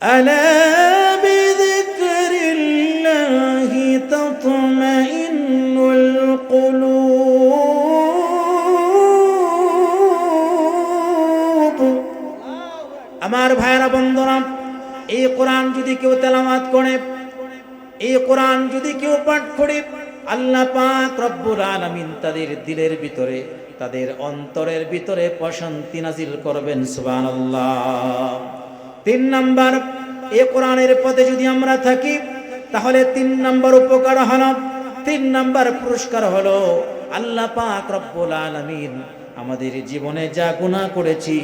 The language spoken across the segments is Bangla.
ألا بذكر الله تطمئن القلوب আমার ভাইরা বন্ধুরা এই কোরআন যদি কেউ তেলামাত করে এই কোরআন যদি কেউ পাঠ করে আল্লাহ পাক রব্বুল আলামিন তাদের দিলের ভিতরে তাদের অন্তরের ভিতরে প্রশান্তি নাজিল করবেন সুবহানাল্লাহ তিন নাম্বার, এ কোরআনের পথে যদি আমরা থাকি, তাহলে তিন নাম্বার উপকার হলো, তিন নাম্বার পুরস্কার হলো আল্লাহ পাক রব্বুল আলামিন আমাদের জীবনে যা গুনাহ করেছি,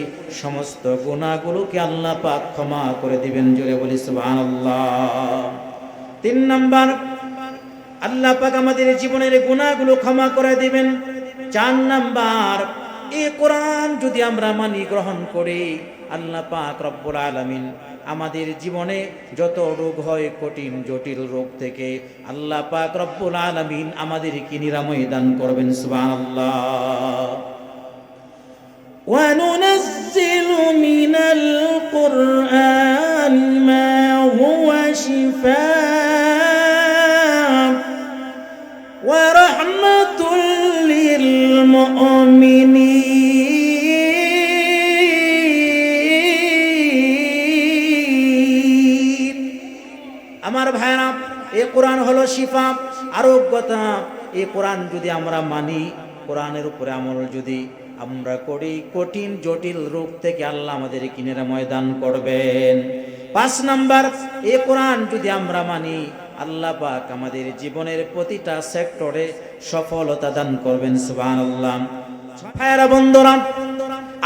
সমস্ত গুনাহগুলোকে আল্লাহ পাক ক্ষমা করে দিবেন, জোরে বলি সুবহানাল্লাহ। তিন নাম্বার, আল্লাহ পাক আমাদের জীবনের গুণাগুলো ক্ষমা করে দিবেন। চার নাম্বার, এ কোরআন যদি আমরা মানি গ্রহণ করি আল্লাহ পাক রব্বুল আলামিন আমাদের জীবনে যত রোগ হয় কঠিন জটিল রোগ থেকে আল্লাহ পাক রব্বুল আলামিন আমাদেরকে নিরাময় দান করবেন সুবহানাল্লাহ وننزل من القرآن শিফা আরোগ্যতা, এই কোরআন যদি আমরা মানি, কোরআনের উপরে আমল যদি আমরা করি, কঠিন, জটিল রোগ থেকে আল্লাহ আমাদের কিনেরা ময়দান করবেন। পাঁচ নাম্বার, এ কোরআন যদি আমরা মানি, আল্লাহ পাক আমাদের জীবনের প্রতিটা সেক্টরে সফলতা দান করবেন, সুবহানাল্লাহ। ভাইরা বন্ধুরা,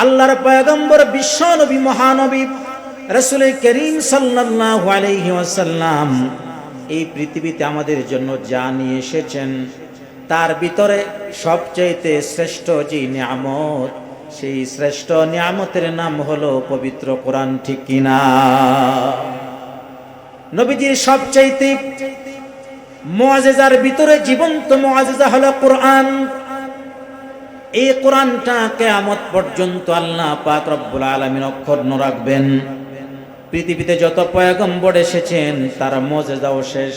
আল্লাহর পয়গম্বর বিশ্ব নবী মহানবী, রসুল করিম সাল্লাল্লাহু আলাইহি ওয়াসাল্লাম এই পৃথিবীতে আমাদের জন্য যা নিয়ে এসেছেন, তার ভিতরে সবচাইতে শ্রেষ্ঠ যে নিয়ামত, সেই শ্রেষ্ঠ নিয়ামতের নাম হলো পবিত্র কোরআন, ঠিক কিনা নবীজির সবচাইতে মুআজিজার ভিতরে জীবন্ত মুআজিজা হলো কোরআন। এই কোরআনটা কেয়ামত পর্যন্ত আল্লাহ পাক রব্বুল আলামিন অক্ষুণ্ণ রাখবেন। পৃথিবীতে যত পয়গম্বর এসেছেন, তার মজেদাও শেষ।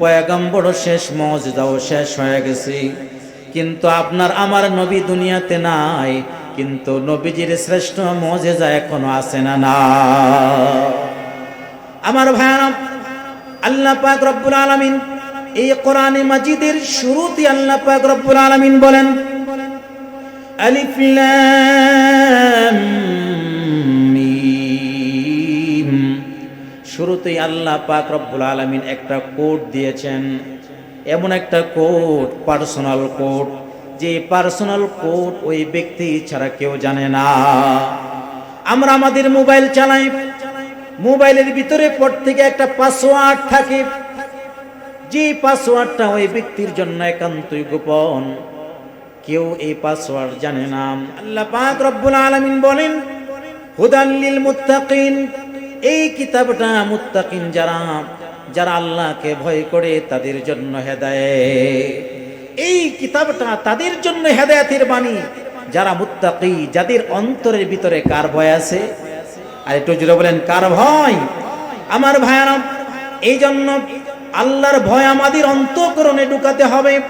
পয়গম্বরও শেষ মজেদাও শেষ হয়ে গেছে। কিন্তু আপনার আমার নবী দুনিয়াতে নাই, কিন্তু নবীজির শ্রেষ্ঠ মজেজা এখনও আছে না না আমার ভাইয়ারা, আল্লাহ পাক রব্বুল আলামিন এই কোরআনে মাজিদের শুরুতে আল্লাহ পাক রব্বুল আলামিন বলেন, আলিফ লাম শুরুতেই আল্লাহ পাক রব্বুল আলামিন একটা কোড দিয়েছেন। এমন একটা কোড, পার্সোনাল কোড। যে পার্সোনাল কোড ওই ব্যক্তি ছাড়া কেউ জানে না। আমরা আমাদের মোবাইল চালাই। মোবাইলের ভিতরে পর থেকে একটা পাসওয়ার্ড থাকে। যে পাসওয়ার্ডটা ওই ব্যক্তির জন্য একান্তই গোপন। কেউ এই পাসওয়ার্ড জানে না। আল্লাহ পাক রব্বুল আলামিন বলেন হুদাল্লিল মুত্তাকিন। এই কিতাবটা মুত্তাকিন যারা যারা আল্লাহকে ভয় করে তাদের জন্য হেদায়েত। এই কিতাবটা তাদের জন্য হেদায়েতের বাণী। যারা মুত্তাকি, যাদের অন্তরের ভিতরে কার ভয় আছে? আর একটু জুড়ে বলেন, কার ভয়? আমার ভাইয়ারা এই জন্য আল্লাহর ভয় আমাদের অন্তঃকরণে ঢুকাতে হবে।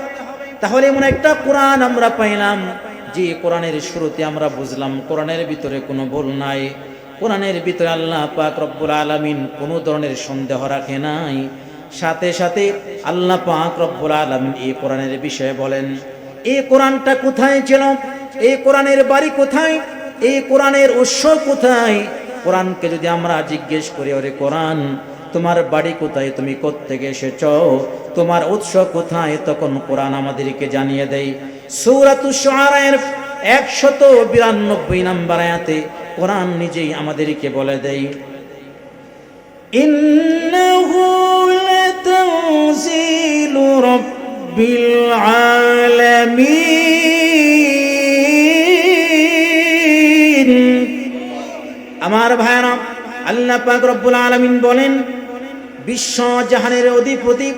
তাহলে এমন একটা কোরআন আমরা পাইলাম, যে কোরআনের শুরুতে আমরা বুঝলাম, কোরআনের ভিতরে কোনো ভুল নাই। কোরআনের ভিতরে আল্লাহ পাক রব্বুল আলামিন কোনো ধরনের সন্দেহ রাখে নাই। সাথে সাথে আল্লাহ পাক রব্বুল আলামিন এই কোরআনের বিষয়ে বলেন এই কোরআনটা কোথায় ছিল? এই কোরআনের বাড়ি কোথায়? এই কোরআনের উৎস কোথায়? কোরআনকে যদি আমরা জিজ্ঞেস করি, ওরে কোরআন, তোমার বাড়ি কোথায়? তুমি কোত্থেকে এসেছ? তোমার উৎস কোথায়? তখন কোরআন আমাদেরকে জানিয়ে দেয়, সৌরাতু শুআরায়ের একশত বিরানব্বই নাম্বার আয়াতে কোরআন নিজেই আমাদেরকে বলে দেয়। ইন্নাহু লাতানজিলু রাব্বিল আলামিন। আমার ভাইরা আল্লাহ পাক রব্বুল আলামিন বলেন বিশ্ব জাহানের অধিপতি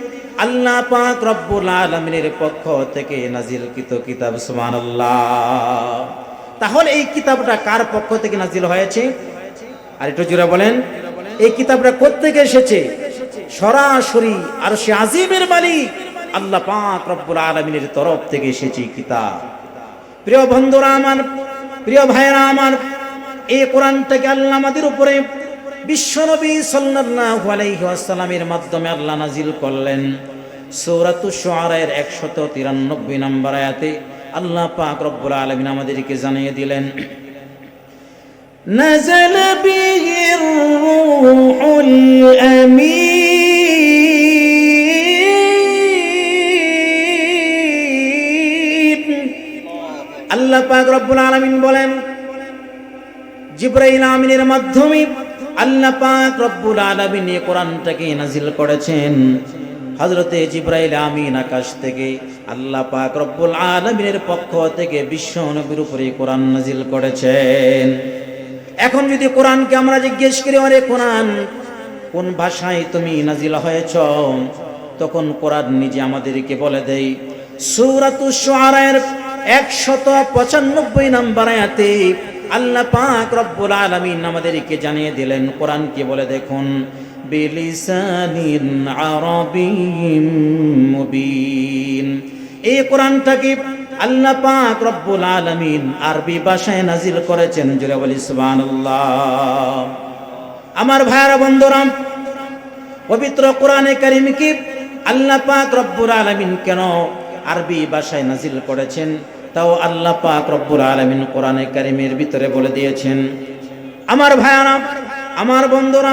আল্লাহ পাক রব্বুল আলামিনের পক্ষ থেকে নাজিলকৃত কিতাব সুবহানাল্লাহ। তাহলে এই কিতাবটা কার পক্ষ থেকে নাজিল হয়েছে? আর একটু জোরে বলেন। এই কিতাবটা কোত্থেকে এসেছে? সরাসরি আর সে আজিমের মালিক আল্লাহ পাক রব্বুল আলমিনের তরফ থেকে এসেছে কিতাব। প্রিয় বন্ধুরা আমার, প্রিয় ভাইরা আমার, এই কোরআনটাকে আল্লাহ আমাদের উপরে বিশ্বনবী সাল্লাল্লাহু আলাইহি ওয়াসাল্লামের মাধ্যমে আল্লাহ নাজিল করলেন। সূরাতু শুআরার 193 নম্বর আয়াতে আল্লাহ পাক রব্বুল আলামিন আমাদেরকে জানিয়ে দিলেন نزل به الروح الأمين আল্লাহ পাক রব্বুল আলামিন বলেন জিব্রাইল আমিনের মাধ্যমে আল্লাহ পাক রব্বুল আলামিন এই কোরআনটাকে নাজিল করেছেন হযরতে জিব্রাইল আমিন আকাশ থেকে আল্লাহ পাক রব্বুল আলামিনের পক্ষ থেকে বিশ্ব নবীর উপরে কোরআন নাজিল করেছেন। এখন যদি কোরআনকে আমরা জিজ্ঞেস করি, আরে কোরআন, কোন ভাষায় তুমি নাজিল হয়েছ? তখন কোরআন নিজে আমাদেরকে বলে দেই সূরাতু একশত পঁচানব্বই নম্বর আয়াতে আল্লাহ পাক রব্বুল আলামিন আমাদেরকে জানিয়ে দিলেন, কোরআনকে বলে দেখুন। বিলিসানিন আরবিয়্যিম মুবিন। এই কোরআনটাকে আল্লাহ পাক রব্বুল আলামিন আরবি ভাষায় নাজিল করেছেন? জুড়ে বলি, সুবহানাল্লাহ। আমার ভাইরা বন্ধুরা, পবিত্র কোরআনে কারিম কি আল্লাহ পাক রব্বুল আলামিন কেন আরবি ভাষায় নাজিল করেছেন? তাও আল্লাহ পাক রব্বুল আলামিন কোরআনে কারিমের ভিতরে বলে দিয়েছেন। আমার ভাইয়ারা, আমার বন্ধুরা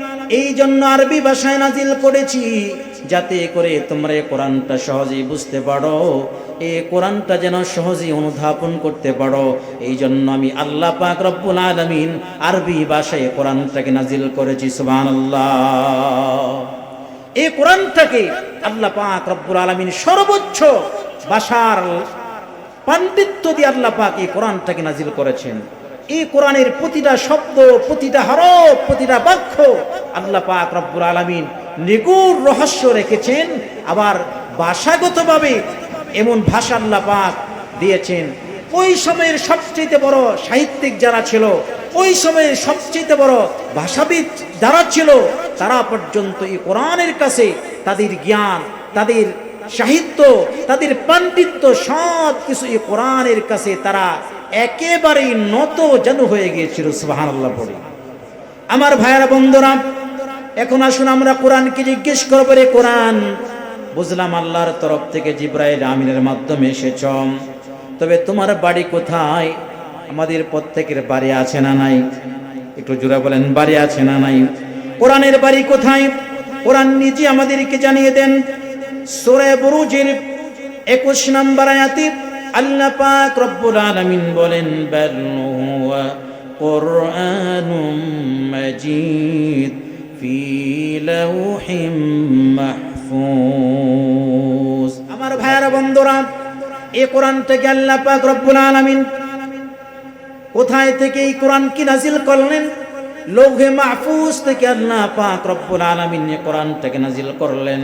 এই জন্য আরবি ভাষায় নাজিল করেছি, যাতে করে তোমরা এই কোরআনটা সহজেই বুঝতে পারো, এই কোরআনটা যেন সহজেই অনুধাবন করতে পারো। এই জন্য আমি আল্লাহ পাক রব্বুল আলামিন আরবি ভাষায় কোরআনটাকে নাজিল করেছি, সুবহানাল্লাহ। এই কোরআনটাকে আল্লাহ পাক রব্বুল আলামিন সর্বোচ্চ ভাষার পাণ্ডিত্য দিয়ে আল্লাহ পাক এই কোরআনটাকে নাজিল করেছেন। এই কোরআনের প্রতিটা শব্দ, প্রতিটা হরফ, প্রতিটা বাক্য আল্লাহ পাক রব্বুল আলামিন নিগুড় রহস্য রেখেছেন, আবার ভাষাগতভাবে এমন ভাষা আল্লাহ পাক দিয়েছেন। ওই সময়ের সবচেয়ে বড় সাহিত্যিক যারা ছিল, ওই সময়ের সবচেয়ে বড় ভাষাবিদ যারা ছিল, তারা পর্যন্ত এই কোরআনের কাছে তাদের জ্ঞান, তাদের সাহিত্য, তাদের পাণ্ডিত্য সব কিছু এই কোরআনের কাছে তারা একেবারেই নত যেন হয়ে গিয়েছিল সুবাহান আল্লাহ পড়ে। আমার ভাইয়েরা, বন্ধুরা, এখন আসুন আমরা কোরআনকে জিজ্ঞেস করব, রে কোরআন, বুঝলাম আল্লাহর তরফ থেকে জিব্রাইল আমিনের মাধ্যমে এসেছ। তবে তোমার বাড়ি কোথায়? আমাদের প্রত্যেকের বাড়ি আছে না নাই? একটু জোরে বলেন, বাড়ি আছে না নাই? কোরআনের বাড়ি কোথায়? কোরআন নিজে আমাদেরকে জানিয়ে দেন। সোরে বুরুজের 21 নম্বর আয়াতে আল্লাহ পাক রব্বুল আলামিন বলেন, বাল হুয়া কুরআনুম মাজিদ ফি লাউহিম মাহফুজ। আমার ভাইয়েরা বন্ধুরা, এই কোরআনটাকে আল্লাহ পাক রব্বুল আলামিন কোথায় থেকে এই কোরআন কি নাজিল করলেন? লৌহে মাহফুজ থেকে আল্লাহ পাক রব্বুল আলামিন এই কোরআনটাকে নাজিল করলেন।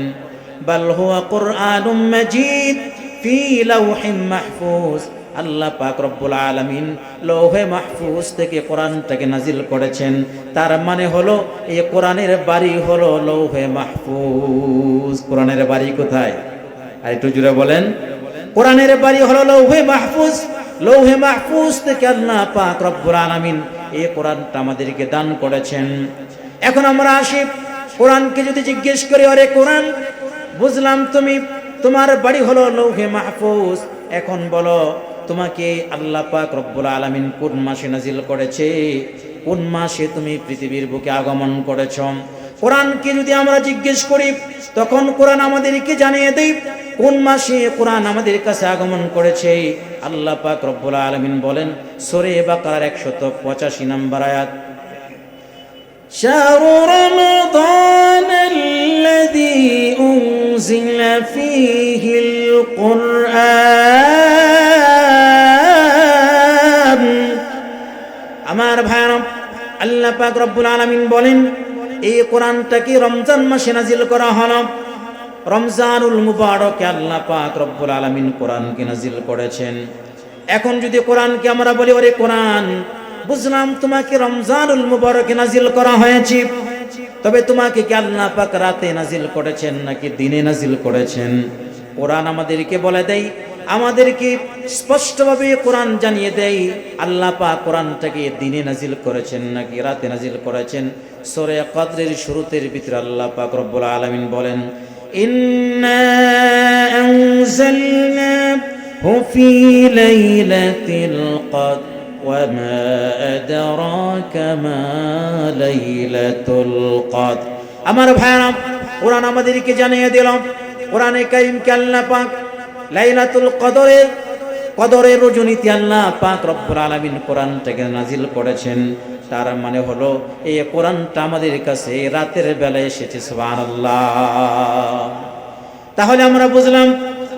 বাল হুয়া কুরআনুম মাজিদ ফি লাউহিম মাহফুজ। আল্লাহ পাক রব্বুল আলামিন লৌহে মাহফুজ থেকে কোরআনটাকে নাজিল করেছেন। তার মানে হলো, এই কোরআনের বাড়ি হলো লৌহে মাহফুজ। কোরআনের বাড়ি কোথায়? আর একটু জুড়ে বলেন। কোরআনের বাড়ি হলো লৌহে মাহফুজ। লৌহে মাহফুজ থেকে আল্লাহ পাক রব্বুল আলামিন এই কোরআনটা আমাদেরকে দান করেছেন। এখন আমরা আসি কোরআনকে যদি জিজ্ঞেস করি, আরে কোরআন, বুঝলাম তুমি তোমার বাড়ি হলো লৌহে মাহফুজ। এখন বলো, তোমাকে আল্লাহ পাক রব্বুল আলামিন কোন মাসে নাজিল করেছে? কোন মাসে তুমি পৃথিবীর বুকে আগমন করেছ? কোরআনকে যদি আমরা জিজ্ঞেস করি, তখন কোরআন আমাদেরকে জানিয়ে দেই, কোন মাসে কোরআন আমাদের কাছে আগমন করেছে? আল্লাহ পাক রব্বুল আলামিন বলেন, সূরা বাকারার 185 নম্বর আয়াত। شهر رمضان الذي أنزل فيه القرآن القرآن আমার ভাইরাম আল্লাহ পাক রব্বুল আলামিন বলেন এই কোরআনটা কি রমজান মাসে নাজিল করা হলো রমজানুল মুবারকে আল্লাহ পাক রব্বুল আলামিন কোরআনকে নাজিল করেছেন এখন যদি কোরআনকে আমরা বলি ওরে কোরআন বুঝলাম তোমাকে রমজানুল মুবারকে নাজিল করা হয়েছে। তবে তোমাকে কি আল্লাহ পাক রাতে নাজিল করেছেন নাকি দিনে নাজিল করেছেন? কোরআন আমাদেরকে বলে দেয়, আমাদেরকে স্পষ্টভাবে কোরআন জানিয়ে দেয়, আল্লাহ পাক কোরআনটাকে দিনে নাজিল করেছেন নাকি রাতে নাজিল করেছেন? সূরা কদরের শুরুতের ভিতরে আল্লাহ পাক রব্বুল আলামিন বলেন, ইন্না ফি লাইলাতিল কদর। وما أدراك ما ليلة القدر আমার ভাইরা কোরআন আমাদেরকে জানিয়ে দিল কোরআনে কারিমকে আল্লাহ পাক লাইলাতুল কদরের কদরের রজনীতি আল্লাহ পাক রব্বুল আলামিন কোরআনটাকে নাজিল করেছেন তার মানে হলো এই কোরআনটা আমাদের কাছে রাতের বেলায় এসেছে সুবহানাল্লাহ তাহলে আমরা বুঝলাম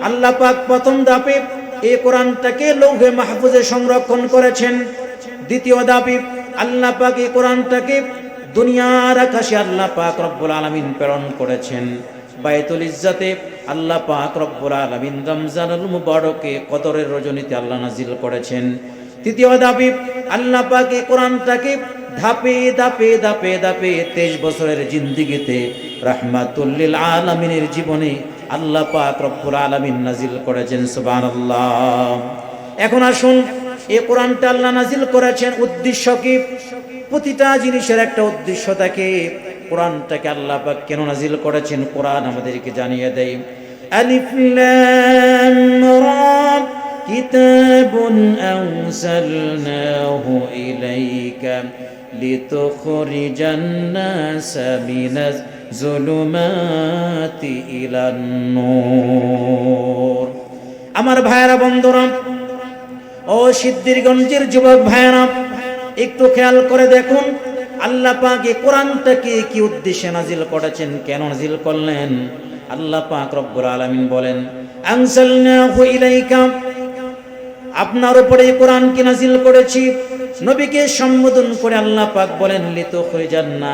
আল্লাহ পাক প্রথম ধাপে এই কোরআনটাকে লৌহে মাহফুজে সংরক্ষণ করেছেন। দ্বিতীয় দাবি, আল্লাহ পাক এই কোরআনটাকে দুনিয়ার আকাশে আল্লাহ পাক রব্বুল আলামিন প্রেরণ করেছেন। বাইতুল ইজ্জাতে আল্লাহ পাক রব্বুল আলামিন রমজানুল মুবারকে কদরের রজনীতে আল্লাহ নাজিল করেছেন। তৃতীয় দাবি, আল্লাহ পাক এই কোরআনটাকে ধাপে ধাপে ধাপে ধাপে তেইশ বছরের জিন্দিগিতে রাহমাতুল্লিল আলামিনের জীবনে আল্লাহ পাক রব্বুল আলামিন নাজিল করেছেন সুবহানাল্লাহ এখন আসুন এই কোরআনটা আল্লাহ নাজিল করেছেন উদ্দেশ্য কি প্রতিটা জিনিসের একটা উদ্দেশ্য থাকে কোরআনটাকে আল্লাহ পাক কেন নাজিল করেছেন কোরআন আমাদেরকে জানিয়ে দেয় আলিফ লাম রা كتاب أنزلناه إليك لتخرج الناس من জুলুমাতি ইলান আমার ভাইয়েরা, বন্ধুরা, ও সিদ্ধিরগঞ্জের যুবক ভাইয়েরা, একটু খেয়াল করে দেখুন, আল্লাহ পাকে কোরআনটাকে কি উদ্দেশ্যে নাজিল করেছেন, কেন নাজিল করলেন? আল্লাহ পাক রব্বুল আলামিন বলেন আনসালনাহু ইলাইকা আপনার উপরে কোরআনকে নাজিল করেছি। নবীকে সম্বোধন করে আল্লাহ পাক বলেন লিত হয়ে যান না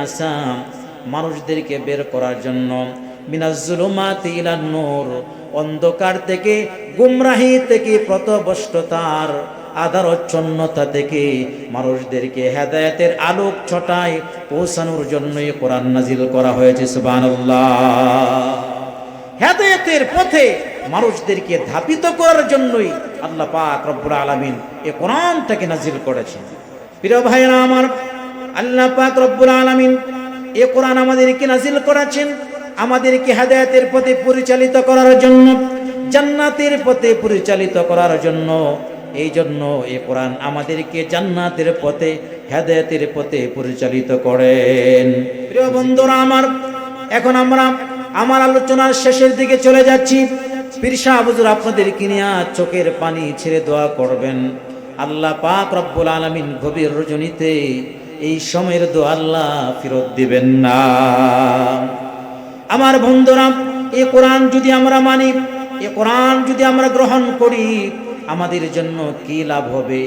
মানুষদেরকে বের করার জন্য। নূর, অন্ধকার থেকে, গুমরাহি থেকে, প্রতবষ্টতার আধারচ্ছন্নতা থেকে মানুষদেরকে হেদায়তের আলোক ছটায় পৌঁছানোর জন্যই কোরআন নাজিল করা হয়েছে, সুবহানাল্লাহ। হেদায়তের পথে মানুষদেরকে ধাপিত করার জন্যই আল্লাহ পাক রব্বুল আলামিন এ কোরআনটাকে নাজিল করেছেন। প্রিয় ভাইরা আমার, আল্লাহ পাক রব্বুল আলামিন এ কোরআন আমাদেরকে নাজিল করেছেন, আমাদেরকে হেদায়তের পথে পরিচালিত করার জন্য, জান্নাতের পথে পরিচালিত করার জন্য। এই জন্য এ কোরআন আমাদেরকে জান্নাতের পথে, হেদায়তের পথে পরিচালিত করেন। প্রিয় বন্ধুরা আমার, এখন আমরা আমার আলোচনার শেষের দিকে চলে যাচ্ছি। পিরসা হুজুর আপনাদেরকে নিয়ে চোখের পানি ছেড়ে দোয়া করবেন। আল্লাহ পাক রব্বুল আলামিন গভীর রজনীতে এই সময়ের দো আল্লাহ ফেরত দিবেন না। আমার বন্ধুরা, এ কোরআন যদি আমরা মানি, এ কোরআন যদি আমরা গ্রহণ করি, আমাদের জন্য কি লাভ হবে?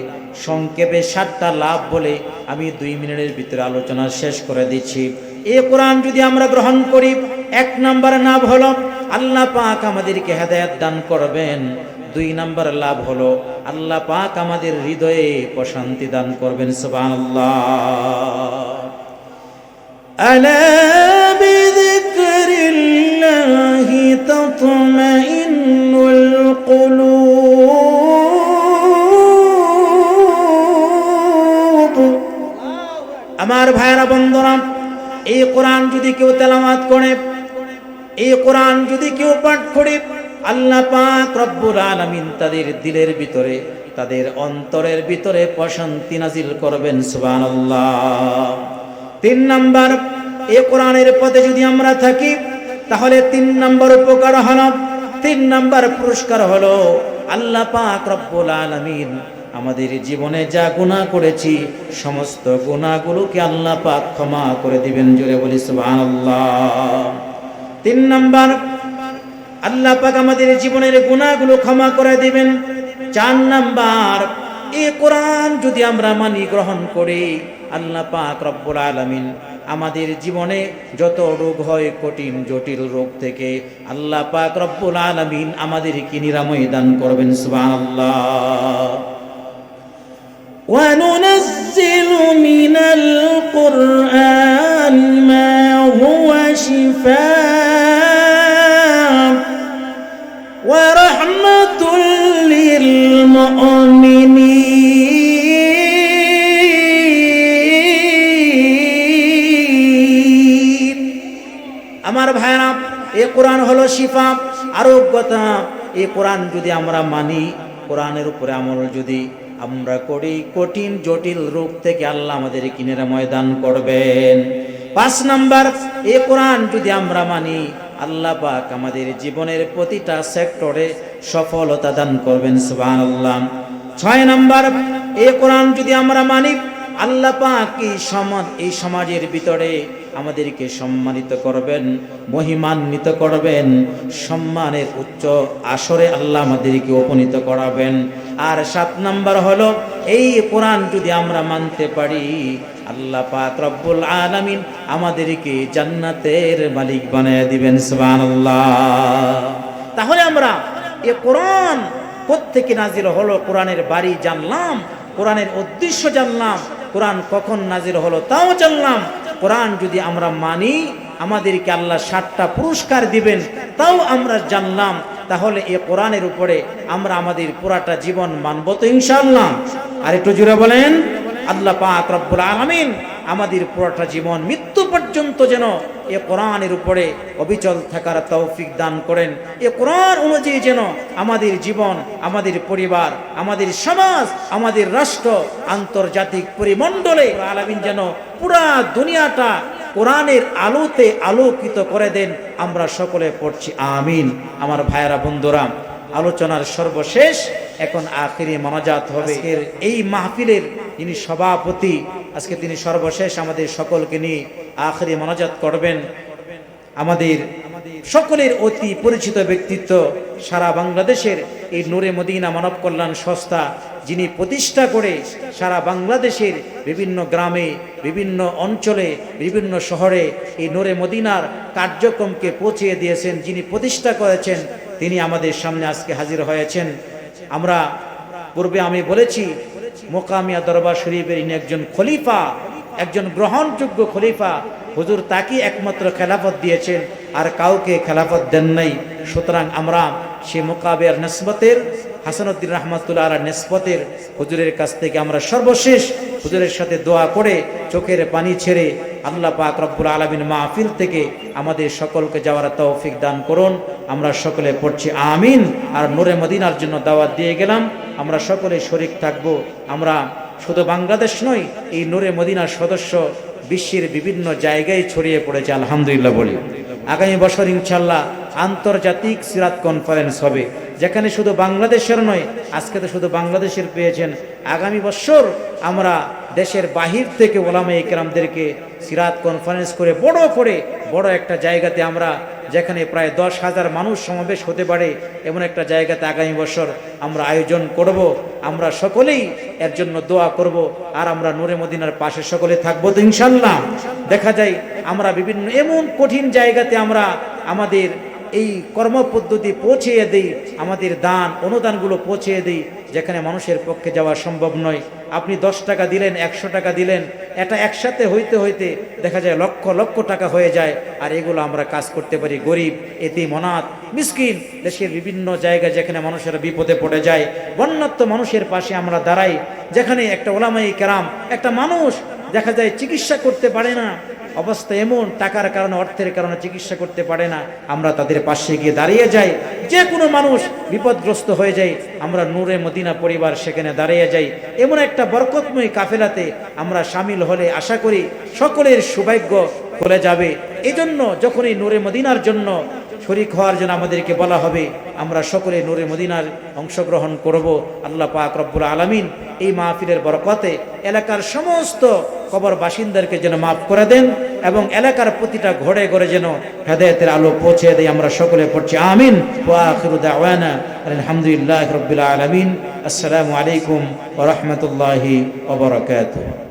সংক্ষেপে সাতটা লাভ বলে আমি দুই মিনিটের ভিতরে আলোচনা শেষ করে দিচ্ছি। এ কোরআন যদি আমরা গ্রহণ করি, এক নাম্বার লাভ হলো, আল্লাহ পাক আমাদেরকে হেদায়াত দান করবেন। দুই নাম্বার লাভ হলো, আল্লাহ পাক আমাদের হৃদয়ে প্রশান্তি দান করবেন কুলুব। আমার ভাইরা বন্ধুরা, এই কোরআন যদি কেউ তেলামাত করে, এই কোরআন যদি কেউ পাঠ করে আল্লাহ পাক রব্বুল আলামিন তাদের দিলের ভিতরে, তাদের অন্তরের ভিতরে প্রশান্তি নাজিল করবেন, সুবহানাল্লাহ। তিন নাম্বার, এ কোরআনের পথে যদি আমরা থাকি, তাহলে তিন নাম্বার উপকার হলো, তিন নাম্বার পুরস্কার হলো, আল্লাহ পাক রব্বুল আলামিন আমাদের জীবনে যা গুনাহ করেছি, সমস্ত গুনাহগুলোকে আল্লাহ পাক ক্ষমা করে দিবেন, জোরে বলি, সুবহানাল্লাহ। তিন নাম্বার আল্লাহ পাক আমাদের জীবনের গুণাগুলো ক্ষমা করে দিবেন চার নাম্বার এ কোরআন যদি আমরা মানি গ্রহণ করি আল্লাহ পাক রব্বুল আলামিন আমাদের জীবনে যত রোগ হয় কঠিন জটিল রোগ থেকে আল্লাহ পাক রব্বুল আলামিন আমাদেরকে নিরাময় দান করবেন সুবহানাল্লাহ وننزل من القرآن ما هو شفاء ورحمة للمؤمنين আমার ভাইরা এ কোরআন হলো শিফা আরোগ্যতা এই কোরআন যদি আমরা মানি কোরআনের উপরে আমল যদি আমরা করি কঠিন জটিল রোগ থেকে আল্লাহ আমাদের কিনেরা ময়দান করবেন পাঁচ নাম্বার এ কোরআন যদি আমরা মানি আল্লাহ পাক আমাদের জীবনের প্রতিটা সেক্টরে সফলতা দান করবেন, সুবহানাল্লাহ। ছয় নম্বর, এ কোরআন যদি আমরা মানি, আল্লাহ পাক এই সমাজ এই সমাজের ভিতরে আমাদেরকে সম্মানিত করবেন, মহিমান্বিত করবেন, সম্মানের উচ্চ আসরে আল্লাহ আমাদেরকে উপনীত করাবেন। আর সাত নাম্বার হলো, এই কোরআন যদি আমরা মানতে পারি, আল্লাহ পাক রব্বুল আলামিন আমাদেরকে জান্নাতের মালিক বানিয়ে দিবেন, সুবহানাল্লাহ। তাহলে আমরা এ কোরআন কোত্থেকে নাজিল হলো, কোরআনের বাড়ি জানলাম, কোরআনের উদ্দেশ্য জানলাম, কোরআন কখন নাজিল হলো তাও জানলাম। কোরআন যদি আমরা মানি, আমাদেরকে আল্লাহ সাতটা পুরস্কার দিবেন, তাও আমরা জানলাম, তাহলে এ কোরআনের উপরে আমরা আমাদের পুরাটা জীবন মানব তো ইনশাল্লাহ আর একটু জুড়ে বলেন, আল্লাহ পাক রব্বুল আলামিন আমাদের পুরোটা জীবন মৃত্যু পর্যন্ত যেন এ কোরআনের উপরে অবিচল থাকার তৌফিক দান করেন। এ কোরআন অনুযায়ী যেন আমাদের জীবন আমাদের পরিবার আমাদের সমাজ আমাদের রাষ্ট্র আন্তর্জাতিক পরিমণ্ডলে আলামিন যেন পুরা দুনিয়াটা কোরআনের আলোতে আলোকিত করে দেন। আমরা সকলে পড়ছি আমিন। আমার ভাইয়েরা বন্ধুরা আলোচনার সর্বশেষ এখন আখিরি মনাজাত হবে। এর এই মাহফিলের যিনি সভাপতি। আজকে তিনি সর্বশেষ আমাদের সকলকে নিয়ে আখিরি মনাজাত করবেন। আমাদের সকলের অতি পরিচিত ব্যক্তিত্ব সারা বাংলাদেশের এই নূরে মদিনা মানব কল্যাণ সংস্থা, যিনি প্রতিষ্ঠা করে সারা বাংলাদেশের বিভিন্ন গ্রামে, বিভিন্ন অঞ্চলে, বিভিন্ন শহরে এই নূরে মদিনার কার্যক্রমকে পৌঁছিয়ে দিয়েছেন, যিনি প্রতিষ্ঠা করেছেন, তিনি আমাদের সামনে আজকে হাজির হয়েছেন। আমরা পূর্বে আমি বলেছি মোকামিয়া দরবার শরীফের ইনি একজন খলিফা, একজন গ্রহণযোগ্য খলিফা। হুজুর তাকে একমাত্র খেলাফত দিয়েছেন, আর কাউকে খেলাফত দেন নাই। সুতরাং আমরা সে মোকাবের নেসবতের হাসানুদ্দিন রহমতুল্লাহ আলা নেসবতের হুজুরের কাছ থেকে আমরা সর্বশেষ হুজুরের সাথে দোয়া করে চোখের পানি ছেড়ে আল্লাহ পাক রব্বুল আলমিন মাহফিল থেকে আমাদের সকলকে যাওয়ার তৌফিক দান করুন। আমরা সকলে পড়ছি আমিন। আর নূরে মদিনার জন্য দাওয়াত দিয়ে গেলাম। আমরা সকলে শরিক থাকব। আমরা শুধু বাংলাদেশ নয় এই নূরে মদিনার সদস্য বিশ্বের বিভিন্ন জায়গায় ছড়িয়ে পড়েছে, আলহামদুলিল্লাহ বলি। আগামী বছর ইনশাল্লাহ আন্তর্জাতিক সিরাত কনফারেন্স হবে। যেখানে শুধু বাংলাদেশের নয়, আজকে তো শুধু বাংলাদেশের পেয়েছেন। আগামী বছর আমরা দেশের বাহির থেকে ওলামা ইকরামদেরকে সিরাত কনফারেন্স করে বড় করে, বড় একটা জায়গাতে আমরা, যেখানে প্রায় দশ হাজার মানুষ সমাবেশ হতে পারে, এমন একটা জায়গাতে আগামী বছর আমরা আয়োজন করব। আমরা সকলেই এর জন্য দোয়া করব, আর আমরা নূরে মদিনার পাশে সকলে থাকব তো ইনশাল্লাহ দেখা যায় আমরা বিভিন্ন এমন কঠিন জায়গাতে আমরা আমাদের এই কর্মপদ্ধতি পৌঁছিয়ে দিই, আমাদের দান অনুদানগুলো পৌঁছিয়ে দিই, যেখানে মানুষের পক্ষে যাওয়া সম্ভব নয়। আপনি দশ টাকা দিলেন, একশো টাকা দিলেন, এটা একসাথে হইতে হইতে দেখা যায় লক্ষ লক্ষ টাকা হয়ে যায়, আর এগুলো আমরা কাজ করতে পারি। গরিব এতে মনাত মিসকিন, দেশের বিভিন্ন জায়গায় যেখানে মানুষেরা বিপদে পড়ে যায় বন্যাত্ম মানুষের পাশে আমরা দাঁড়াই, যেখানে একটা ওলামাই কেরাম, একটা মানুষ দেখা যায় চিকিৎসা করতে পারে না অবস্থা এমন, টাকার কারণে, অর্থের কারণে চিকিৎসা করতে পারে না। আমরা তাদের পাশে গিয়ে দাঁড়িয়ে যাই। যে কোনো মানুষ বিপদগ্রস্ত হয়ে যায়, আমরা নূরে মদিনা পরিবার সেখানে দাঁড়িয়ে যাই। এমন একটা বরকতময় কাফেলাতে আমরা সামিল হলে আশা করি সকলের সৌভাগ্য খুলে যাবে। এজন্য যখনই নূরে মদিনার জন্য শরিক হওয়ার জন্য আমাদেরকে বলা হবে, আমরা সকলে নূরে মদিনার অংশগ্রহণ করব। আল্লাহ পাক রব্বুল আলমিন এই মাহফিলের বরকতে এলাকার সমস্ত কবর বাসিন্দারকে যেন মাফ করে দেন এবং এলাকার প্রতিটা ঘরে ঘরে যেন হেদায়তের আলো পৌঁছে দেয়। আমরা সকলে পড়ছি আমিন। আলহামদুলিল্লাহ রাব্বিল আলামিন। আসসালামু আলাইকুম ওয়া রাহমাতুল্লাহি ওয়া বারাকাতুহু।